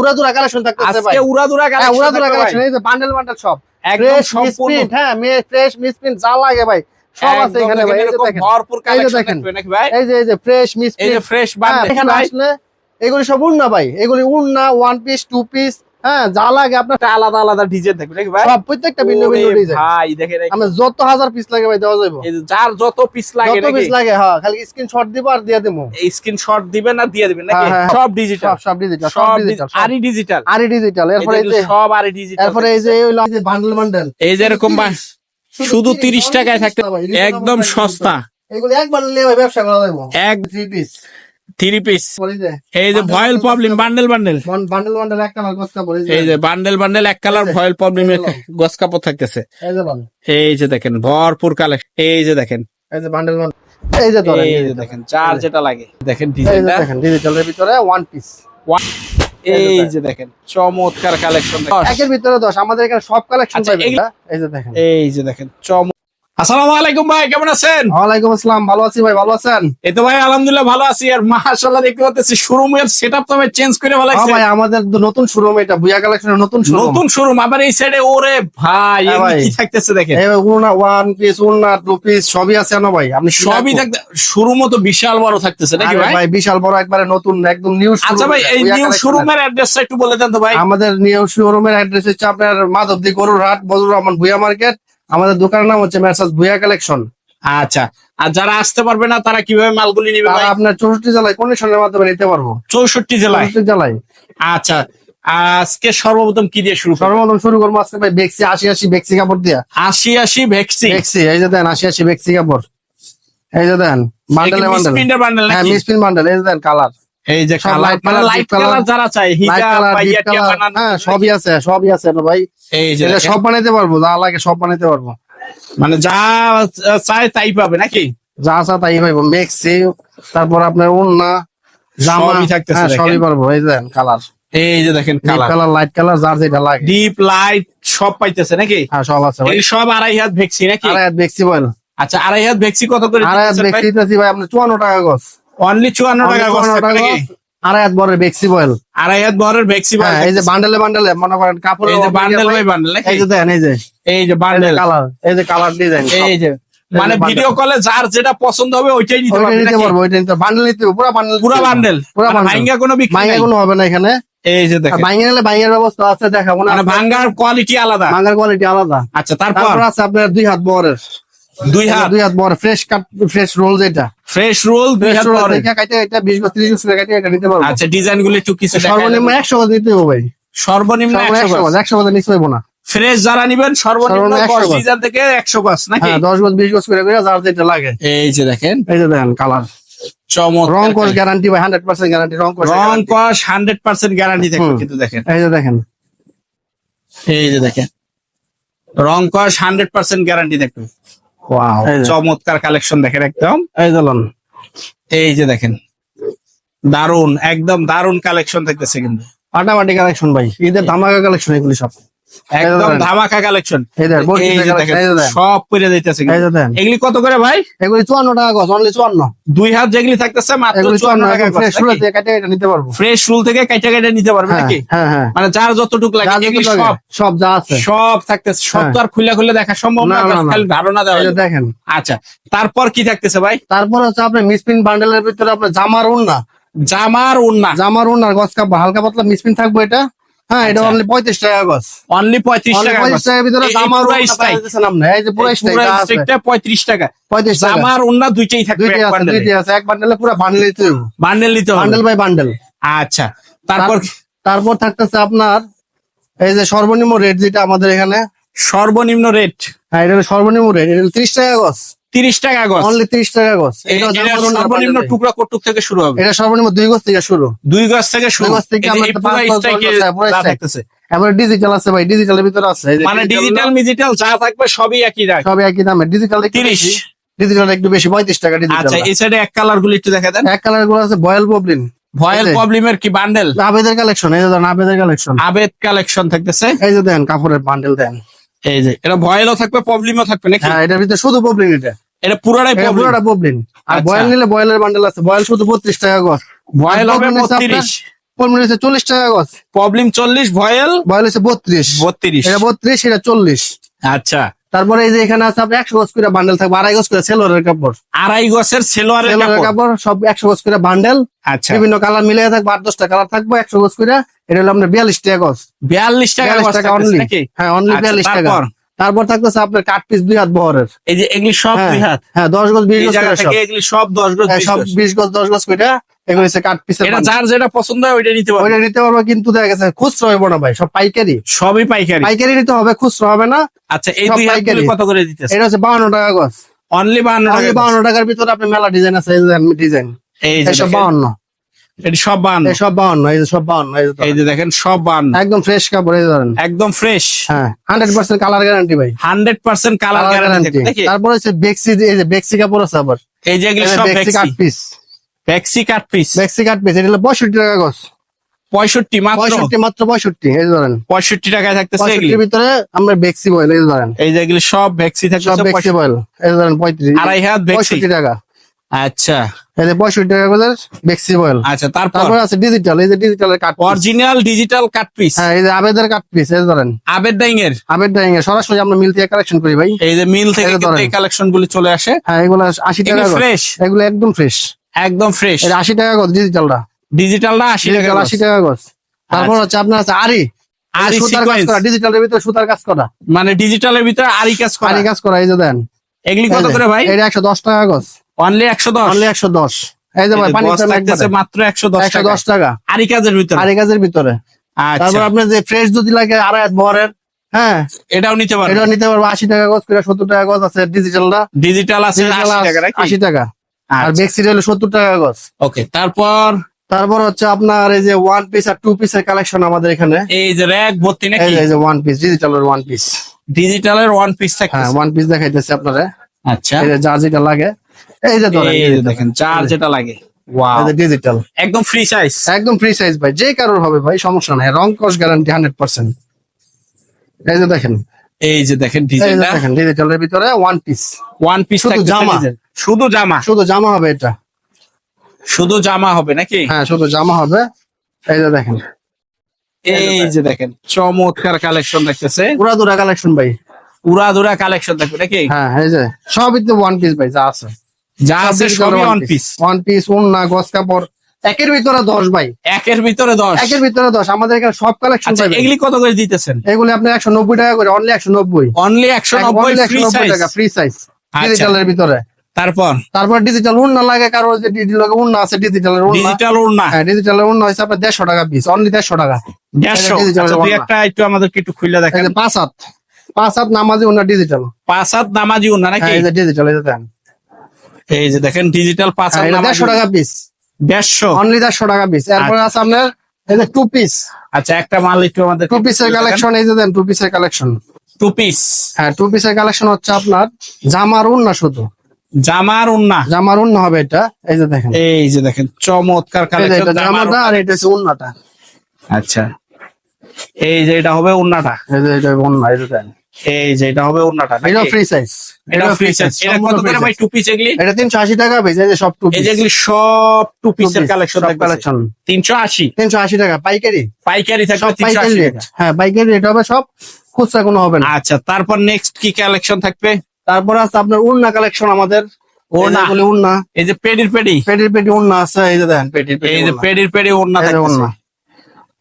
উড়াদুরা collection থাকতেছে ভাই। আজকে উড়াদুরা কালেকশন উড়াদুরা কালেকশন এই যে বান্ডেল বান্ডেল সব। একদম ফ্রেশ সম্পূর্ণ। মিসপ্রিন্ট হ্যাঁ মে ফ্রেশ মিসপ্রিন্ট যা লাগে ভাই সব আছে এখানে ভাই এই যে এরকম দেখেন। ভরপুর কালেকশন দেখেন। থাকবে নাকি ভাই? এই যে এই যে ফ্রেশ এই যে ফ্রেশ হ্যাঁ বান্ডেল এখানে আসলে এগুলি সব উড়না ভাই। এগুলি উড়না ওয়ান পিস টু পিস হ্যাঁ যা লাগে আপনার আলাদা আলাদা ডিজাইন থাকবে নাকি ভাই? সব প্রত্যেকটা ভিন্ন ভিন্ন ডিজাইন ভাই দেখেন আমরা যত হাজার পিস লাগে ভাই দেওয়া যাবে যার যত পিস লাগে যত পিস লাগে হ্যাঁ খালি স্ক্রিনশট দিব আর দিয়ে দেবো এই স্ক্রিনশট দিবেন না দিয়ে দিবেন নাকি? হ্যাঁ, হ্যাঁ। সব ডিজিটাল সব সব ডিজিটাল সব সব ডিজিটাল আরই ডিজিটাল আরই ডিজিটাল এরপরে এই যে সব আরই ডিজিটাল এরপরে এই যে ওই যে বান্ডেল বান্ডেল এই যে এরকম শুধু 30 টাকায় থাকতে একদম সস্তা। এগুলো এক বান্ডেল নিয়ে ব্যবসা করা যাবে এক থ্রি পিস থ্রি পিস এই যে voile problem bundle bundle bundle bundle মাল কষ্ট বলি এই যে বান্ডেল বান্ডেল এক কালার ভয়েল প্রবলেম গস কাপড় থাকতেছে এই যে বান এই যে দেখেন ভরপুর কালেকশন এই যে দেখেন এই যে বান্ডেল এই যে ধরেন এই যে দেখেন চার যেটা লাগে দেখেন ডিজাইনটা দেখেন ডিজিটালের ভিতরে ওয়ান পিস এই যে দেখেন চমৎকার কালেকশন একের ভিতরে দশ আমাদের এখানে সব কালেকশন আচ্ছা, পাবেন এই যে দেখেন এই যে দেখেন চম আসসালামু আলাইকুম ভাই কেমন আছেন? ওয়ালাইকুম আসসালাম ভালো আছি ভাই ভালো আছেন? এই তো ভাই আলহামদুলিল্লাহ ভালো আছি। আর মাশাআল্লাহ দেখতে পাচ্ছি শোরুমের সেটআপ তো আমি চেঞ্জ করে হ্যাঁ ফেলাইছি ভাই আমাদের নতুন শোরুম এটা বুয়া কালেকশনের নতুন শোরুম নতুন শোরুম আবার এই সাইডে ওরে ভাই হ্যাঁ ভাই। কি থাকতেছে দেখেন? এই উনা ওয়ান পিস উনা টু পিস সবই আছে না ভাই আপনি সবই? থাকতে শোরুমও তো বিশাল বড় থাকতেছে নাকি ভাই? ভাই বিশাল বড় একবারে নতুন একদম নিউ আচ্ছা ভাই এই নিউ শোরুমের অ্যাড্রেসটা একটু বলে দেন তো ভাই। আমাদের নিউ শোরুমের অ্যাড্রেস হচ্ছে আপনার মাধবদী গরুর হাট বজরুর রহমান ভুয়া মার্কেট আমাদের দোকানের নাম হচ্ছে মেসাজ ভুয়া কালেকশন। আচ্ছা আর যারা আসতে পারবে না তারা কীভাবে মালগুলি নিবে আপনার চৌষট্টি জেলায় কন্ডিশনের মাধ্যমে নিতে পারব। চৌষট্টি জেলায়? জেলায়। আচ্ছা আজকে সর্বপ্রথম কি দিয়ে শুরু সর্বপ্রথম শুরু করব আজকে ভাই বেক্সি আশি আশি বেক্সি কাপড় দিয়া। আশি আশি ভ্যাকসি বেক্সি এই যে দেন আশি আশি বেক্সি কাপড়। এই যে দেন বান্ডেলে বান্ডেল বান্ডেল হ্যাঁ মিসপিন বান্ডেল এই যে দেন কালার এই যে মানে লাইট কালার যারা চাই হ্যাঁ সবই আছে সবই আছে না ভাই? এই যে সব বানাইতে পারব যা লাগে সব বানাইতে পারব। মানে যা চায় তাই পাবে নাকি? যা আছে তাই পাইবো মেক্সি তারপর আপনার জামা সবই থাকতেছে হ্যাঁ, সবই পারব এই দেন কালার এই যে দেখেন কালার কালার লাইট কালার যার যেটা লাগে। ডিপ লাইট সব পাইতেছে নাকি? হ্যাঁ সব আছে এই সব আড়াই হাত ভেক্সি নাকি? আড়াই হাত বেক্সি বল। আচ্ছা আড়াই হাত ভেক্সি কত করে আড়াই হাত ভাই? টাকা গছ অনলি চুয়ান্ন টাকা আড়াই হাত বড় বেক্সি বয়েল আড়াই হাত বরের ভেক্সি হ্যাঁ এই যে বান্ডেলে বান্ডেলে মনে করেন কাপড় এই যে বান্ডেল বাই বান্ডেল এই যে দেন এই যে। এই যে বান্ডেল কালার এই যে কালার ডিজাইন এই যে মানে ভিডিও কলে যার যেটা পছন্দ হবে ওইটাই নিতে পারবে নিতে? পারব ওইটা নিতে বান্ডেল নিতে পুরা বান্ডেল পুরা বান্ডেল পুরা। ভাঙ্গা কোনো বিক্রি কোনো হবে না এখানে। এই যে দেখেন। নিলে ব্যবস্থা আছে দেখাবো না মানে ভাঙ্গার কোয়ালিটি আলাদা। মাঙ্গার কোয়ালিটি আলাদা। আচ্ছা তারপর আছে আপনার দুই হাত বরের। দুই হাত। দুই হাত বড় ফ্রেশ কাট ফ্রেশ রোল যেটা। ফ্রেশ রোল দুই হাত পরে। দেখে কাটে এটা বিশ গজ ত্রিশ গজ করে কাটে এটা নিতে পারব। আচ্ছা ডিজাইনগুলো একটু কিছু দেখায় সর্বনিম্ন দেন। একশো গজ নিতে হবে ভাই। সর্বনিম্ন সর্বনিম্ন একশো একশো গজ। গজ একশো নিতে পারব না। ফ্রেশ যারা নিবেন সর্বনিম্ন সর্বনিম্ন 100 দশ গজ। ডিজাইন থেকে একশো গজ নাকি? হ্যাঁ দশ গজ বিশ গজ করে করে যার যেটা লাগে। এই যে দেখেন। এই যে দেন কালার চমৎকার। রং কোর্স গ্যারান্টি ভাই হান্ড্রেড পার্সেন্ট গ্যারান্টি রং কোর্স রং হান্ড্রেড পার্সেন্ট গ্যারান্টি থাকবে কিন্তু দেখেন। এই যে দেখেন। এই যে দেখেন। রং হান্ড্রেড পার্সেন্ট গ্যারান্টি থাকবে ওয়াও চমৎকার কালেকশন দেখেন একদম। এই যে এই যে দেখেন। দারুণ একদম দারুণ কালেকশন থাকতেছে কিন্তু। ফাটাফাটি কালেকশন ভাই। ঈদের ধামাকা কালেকশন এগুলি সব। একদম ধামাকা কালেকশন সব পরে যাইতেছে এগুলি কত করে ভাই? এগুলি চুয়ান্ন টাকা গজ অনলি চুয়ান্ন। দুই হাত যেগুলি থাকতেছে মাত্র চুয়ান্ন টাকা ফ্রেশ থেকে কাটে নিতে পারব। ফ্রেশ রুল থেকে নিতে পারবে হ্যাঁ নাকি? হ্যাঁ হ্যাঁ। মানে যার যতটুকু লাগে এগুলি সব সব যা আছে। সব থাকতেছে। সব। তো আর খুলে খুলে দেখা সম্ভব না। খালি ধারণা দেওয়া। দেখেন। আচ্ছা তারপর কি থাকতেছে ভাই? তারপর হচ্ছে আপনার মিসপিন বান্ডেলের ভিতরে আপনার জামার উন্না। জামার উন্না। জামার উন্নার গছ হালকা পাতলা মিসপিন থাকবে এটা। হ্যাঁ এটা আচ্ছা। অনলি পঁয়ত্রিশ টাকা গজ। অনলি পঁয়ত্রিশ টাকা 35 টাকার ভিতরে জামার এই যে পুরো আছে। পঁয়ত্রিশ টাকা। পঁয়ত্রিশ টাকা। জামার উন্না দুইটাই থাকবে দুইটি আছে দুইটি আছে। এক বান্ডেলে পুরো বান্ডেল নিতে হবে। বান্ডেল নিতে হবে। বান্ডেল বাই বান্ডেল আচ্ছা তারপর তারপর থাকতেছে আপনার এই যে সর্বনিম্ন রেট যেটা আমাদের এখানে। সর্বনিম্ন রেট হ্যাঁ এটা সর্বনিম্ন রেট এটা ত্রিশ টাকা গজ। তিরিশ টাকা গজ অনলি ত্রিশ টাকা গজ সর্বনিম্ন টুকরা কটুক থেকে শুরু হবে। এটা সর্বনিম্ন দুই গজ থেকে শুরু। দুই গজ থেকে শুরু। গজ থেকে এবার ডিজিটাল আছে ভাই ডিজিটালের ভিতরে আছে। মানে ডিজিটাল মিজিটাল যা থাকবে সবই একই রাখ সব একই দামে। ডিজিটাল তিরিশ। ডিজিটাল একটু বেশি পঁয়ত্রিশ টাকা আচ্ছা এই সাইডে এক কালারগুলো একটু দেখা দেন। এক কালারগুলো আছে বয়েল পবলিন ভয়েল প্রবলেমের কি বান্ডেল আবেদের কালেকশন এই যে আবেদের কালেকশন আবেদ কালেকশন থাকতেছে। এই যে দেন কাপড়ের বান্ডেল দেন। এই যে এটা ভয়েলও থাকবে প্রবলেমও থাকবে নাকি? হ্যাঁ এটার ভিতরে শুধু প্রবলেম এটা। এটা পুরোটাই প্রবলেম? পুরোটা প্রবলেম। আর আচ্ছা। বয়েল নিলে বয়েলের বান্ডেল আছে। বয়েল শুধু বত্রিশ টাকা গজ। আর হবে problem হচ্ছে বত্রিশ। পনেরো হচ্ছে চল্লিশ টাকা গজ। প্রবলেম চল্লিশ ভয়েল? ভয়েল হচ্ছে বত্রিশ। বত্রিশ। এটা বত্রিশ এটা চল্লিশ। আচ্ছা। তারপরে এই যে এখানে আছে আপনার একশো গজ করে বান্ডেল থাকবে আড়াই গজ করে সেলোয়ারের কাপড়। আড়াই গছের সেলোয়ারের কাপড়? সব একশো গজ করে বান্ডেল আচ্ছা। বিভিন্ন কালার মিলে থাকবে আট দশটা কালার থাকবে একশো গজ করে। এটা হলো আপনার বিয়াল্লিশ টাকা গজ। বিয়াল্লিশ টাকা অনলি হ্যাঁ অনলি আচ্ছা, বিয়াল্লিশ টাকা। তারপর থাকতেছে আপনার কাঠ পিস দুই হাত বহরের। এই যে এগুলি সব হ্যাঁ, দুই হাত? হ্যাঁ দশ গজ বিশ গজ সব। এগুলি সব দশ গজ হ্যাঁ, বিশ সব। বিশ গজ দশ গজ করে এগুলো হচ্ছে কাঠ পিসের এটা যার যেটা পছন্দ হয় ওইটা নিতে পারবে। ওইটা নিতে পারব কিন্তু দেখা গেছে খুচরো হইব না ভাই সব পাইকারি। সবই পাইকারি। পাইকারি নিতে হবে খুচরো হবে না। আচ্ছা এই সব দুই হাত পাইকারি। কত করে দিতেছে? এটা হচ্ছে বাউন্ন টাকা গজ। অনলি টাকা টাকার ভিতরে আপনি মেলা ডিজাইন আছে ডিজাইন এই যে এটি সব এসব বাউন্ন এই যে সব এই যে দেখেন সব বান্ন একদম ফ্রেশ কাপড় এই ধরেন একদম ফ্রেশ হ্যাঁ হান্ড্রেড পার্সেন্ট কালার গ্যারান্টি ভাই hundred percent colour colour guarantee guarantee তারপরে হচ্ছে বেক্সি এই যে বেক্সি কাপড় আছে আবার এই যে এগুলি সব বেক্সি কাট পিস কাট পিস বেক্সি কাট পিস এটা হলো টাকা গজ মাত্র পঁয়ষট্টি মাত্র পঁয়ষট্টি এই ধরেন পঁয়ষট্টি টাকায় থাকতেছে এগুলি ভিতরে আমরা বেক্সি বয়েল এই ধরেন এই যে এগুলি সব সব বেক্সি বয়েল এই ধরেন পঁয়ত্রিশ আড়াই হাত টাকা আচ্ছা এই পঁয়ষট্টি টাকা করে বেক্সি বয়েল আচ্ছা তারপর? আছে ডিজিটাল এই যে ডিজিটালের cut original digital cut piece হ্যাঁ এই যে আবেদের কাট পিস এই ধরেন। আবেদ ডাইং এর আবেদ ডাইং এর সরাসরি আমরা মিল থেকে কালেকশন করি ভাই। এই যে মিল থেকে এই কালেকশন গুলি চলে আসে। হ্যাঁ এগুলো আশি টাকা ফ্রেশ এগুলো একদম ফ্রেশ একদম ফ্রেশ এটা আশি টাকা গজ ডিজিটালটা ডিজিটাল আশি টাকা আশি টাকা গজ। তারপর হচ্ছে আপনার আছে আরি আরি সুতার কাজ করা ডিজিটালের ভিতরে সুতার কাজ করা। মানে ডিজিটালের ভিতরে আরি কাজ করা? আরি কাজ করা এই যে দেন। এগুলি কত করে ভাই? এটা একশো দশ টাকা গজ। অনলি একশো দশ? অনলি একশো দশ। এই যে ভাই পানি মাত্র একশো দশ একশো দশ টাকা। আরি কাজের ভিতরে? আরি কাজের ভিতরে। আচ্ছা। তারপর আপনার যে ফ্রেশ যদি লাগে আড়াই বহরের হ্যাঁ এটাও নিতে পারবে নিতে পারব। আশি টাকা গজ করে সত্তর টাকা গজ আছে। ডিজিটালটা ডিজিটাল আছে আশি টাকা আর আচ্ছা, বেক্সিট হলো সত্তর টাকা গজ। ওকে তারপর? তারপর হচ্ছে আপনার এই যে ওয়ান পিস আর টু পিসের কালেকশন আমাদের এখানে। এই যে র্যাক ভর্তি এই নাকি? এই যে ওয়ান পিস ডিজিটালের ওয়ান পিস ডিজিটালের ওয়ান পিস হ্যাঁ ওয়ান পিস দেখাইতেছে আপনারা। আচ্ছা। এই যে যেটা লাগে। এই যে দেখেন চার যেটা লাগে ডিজিটাল একদম ফ্রি সাইজ একদম ফ্রি সাইজ ভাই যে কারোর হবে ভাই সমস্যা নাই রং কস গ্যারান্টি হান্ড্রেড পার্সেন্ট এই যে দেখেন এই যে দেখেন দেখেন ডিজিটালের ভিতরে ওয়ান পিস ওয়ান পিস শুধু জামা। শুধু জামা শুধু জামা হবে এটা শুধু জামা হবে নাকি হ্যাঁ শুধু জামা হবে এই যে দেখেন এই যে দেখেন চমৎকার কালেকশন দেখতেছে পুরা দুরা কালেকশন ভাই উড়াধুরা কালেকশন দেখবে নাকি হ্যাঁ এই যে সবই তো ওয়ান পিস ভাই যা আছে যা আছে সবই ওয়ান পিস ওয়ান পিস উন্না গস কাপড় একের ভিতরে দশ ভাই। একের ভিতরে দশ। একের ভিতরে দশ। আমাদের এখানে সব কালেকশন আচ্ছা এগুলি কত করে দিতেছেন? এগুলি আপনার একশো নব্বই টাকা করে অনলি একশো নব্বই। অনলি একশো নব্বই টাকা ফ্রি সাইজ। ডিজিটালের ভিতরে। তারপর? তারপর ডিজিটাল উন্না লাগে কারও যে ডিজিটাল উন্না আছে ডিজিটালের উন্না ডিজিটাল ওড়না। হ্যাঁ ডিজিটালের উন্না আপনার দেড়শো টাকা পিস অনলি দেড়শো টাকা। দেড়শো। এটা আচ্ছা, দুই একটা একটু আমাদেরকে একটু খুলে দেখেন। পাঁচ হাত। পাঁচ হাত নামাজি উন্না ডিজিটাল পাঁচ হাত নামাজি ওড়না নাকি? হ্যাঁ ডিজিটাল এই যে দেন। এই যে দেখেন ডিজিটাল পাঁচ দেড়শো টাকা পিস দেড়শো? অনলি দেড়শো টাকা পিস এরপরে আছে আপনার এই যে টু পিস আচ্ছা একটা মাল একটু আমাদের টু পিসের কালেকশন এই যে দেন টু পিসের কালেকশন টু পিস হ্যাঁ টু পিসের কালেকশন হচ্ছে আপনার জামার উন্না শুধু। জামার ওড়না জামার উন্না হবে এটা। এই যে দেখেন। এই যে দেখেন চমৎকার কালেকশন জামাটা আর এটা হচ্ছে উন্নাটা। আচ্ছা। এই যে এটা হবে ওড়নাটা এই যে এটা উন্না এই যে দেন। এই যে এটা হবে ওড়নাটা? এটা ফ্রি সাইজ এটা ফ্রি সাইজ এটা কত করে ভাই টু পিস এগুলি? এটা তিনশো আশি টাকা পিস এই যে সব টু পিস সব টু পিসের কালেকশন টাকা পাইকারি। পাইকারি থাকবে পাইকারি টাকা। হ্যাঁ পাইকারি হবে সব খুচরা কোনো হবে না। আচ্ছা তারপর নেক্সট কি কালেকশন থাকবে? তারপর আছে আপনার উন্না কালেকশন আমাদের। ওড়না। বলে এই যে পেডির পেডি পেটির পেটি উন্না আছে এই যে দেখেন পেটির পেটি এই যে পেডির পেডি ওড়না থাকবে উন্না।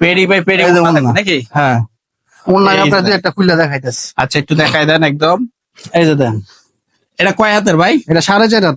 পেডি বাই পেডি ওড়না। নাকি? হ্যাঁ। দেখেন। দুই একটা খুলে দেখাইতেছে। আচ্ছা একটু দেখাই দেন একদম। এই যে দেন। এটা কয় হাতের ভাই? এটা সাড়ে চার হাত।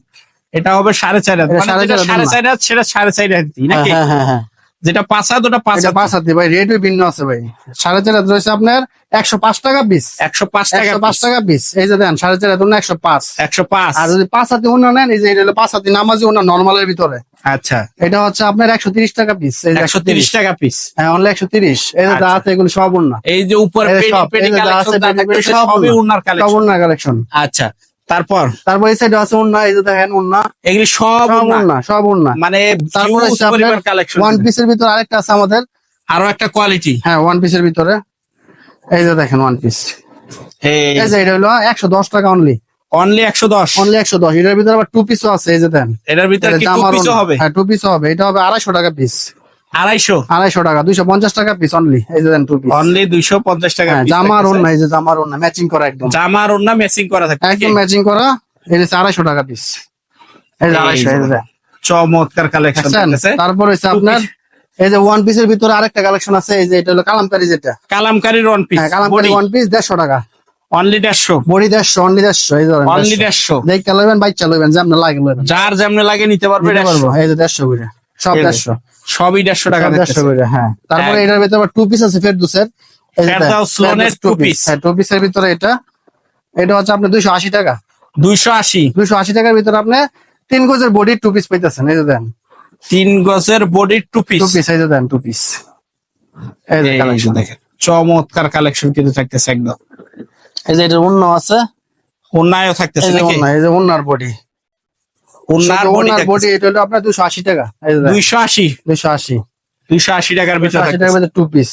এটা হবে সাড়ে চার হাত। মানে সাড়ে চার হাত সেটা সাড়ে চার হাত নাকি? হ্যাঁ হ্যাঁ হ্যাঁ। যেটা পাঁচ হাত ওটা পাঁচ হাত। পাঁচ হাতি ভাই রেটও ভিন্ন আছে ভাই। সাড়ে চার হাত রয়েছে আপনার একশো পাঁচ টাকা পিস একশো পাঁচ টাকা পাঁচ টাকা পিস এই যে দেন সাড়ে চার হাত একশো পাঁচ। একশো পাঁচ। আর যদি পাঁচ হাতি উন্না নেন এই যে এটা হলো পাঁচ হাতি নামাজি উন্না নর্মালের ভিতরে। আচ্ছা। এটা হচ্ছে আপনার একশো তিরিশ টাকা পিস একশো তিরিশ টাকা পিস হ্যাঁ অনলি একশো তিরিশ। এই যে আচ্ছা। আছে এগুলো সব উন্না এই যে উপরে সব, পেডি এই যে আছে কালেকশন পেডি পেডি সব সবই উন্না। উন্নার সব কালেকশন উন্না কালেকশন আচ্ছা। তারপর? তারপর এই সাইডে আছে উন্না এই যে দেখেন উন্না। এগুলি সব উন্না? সব উন্না। মানে তারপরে কালেকশন ওয়ান পিসের ভিতরে আরেকটা আছে আমাদের। আরও একটা কোয়ালিটি হ্যাঁ ওয়ান পিসের ভিতরে। এই যে দেখেন ওয়ান পিস এই যে এটা হলো একশো দশ টাকা অনলি অনলি একশো দশ? অনলি একশো দশ। এটার ভিতরে আবার টু পিসও আছে এই যে দেন এটার ভিতরে কি টু পিসও হবে? হ্যাঁ টু পিসও হবে। এটা হবে আড়াইশো টাকা পিস আড়াইশো। আড়াইশো টাকা দুইশো পঞ্চাশ টাকা পিস অনলি এই যে দেন টু পিস অনলি দুইশো পঞ্চাশ টাকা হ্যাঁ piece জামার ওন্না এই যে জামার ওন্না ম্যাচিং করা একদম। জামার ওন্না ম্যাচিং করা থাকে একদম ম্যাচিং করা এই যে আড়াইশো টাকা পিস এই যে আড়াইশো এই যে চমৎকার কালেকশন তারপর হচ্ছে আপনার এই যে ওয়ান পিসের ভিতরে আরেকটা কালেকশন আছে এই যে এটা হলো কালামকারি যেটা। কালামকারীর ওয়ান পিস হ্যাঁ কালামকারি ওয়ান পিস দেড়শো টাকা। অনলি দেড়শো। বড়ি দেড়শো অনলি দেড়শো এই ধরেন অনলি দেড়শো। দেখতে লইবেন বাইকটা লইবেন যে আপনার লাগে যার যেমনে লাগে নিতে পারবে নিতে পারব এই যে দেড়শো করে সব দেড়শো। সবই দেড়শো টাকা দেড়শো করে হ্যাঁ। তারপরে এটার ভিতরে আবার টু পিস আছে ফেরদুসের। two piece। হ্যাঁ টু পিসের ভিতরে এটা। এটা হচ্ছে আপনার দুইশো আশি টাকা। দুইশো আশি। দুইশো আশি টাকার ভিতরে আপনি তিন গজের বডি টু পিস পাইতেছেন এই যে দেন। তিন গজের বডির টু পিস টু পিস এই যে দেন টু পিস এই যে collection। দেখেন চমৎকার কালেকশন কিন্তু থাকতেছে একদম। এই যে এটা অন্য আছে। অন্যায়ও থাকতেছে নাকি? অন্য এই যে অন্যার বডি অন্যার বডি এটা হলো আপনার দুশো আশি টাকা। এই যে দুইশো আশি? দুশো আশি। দুইশো আশি টাকার ভিতরে আশি টাকার ভিতরে টু পিস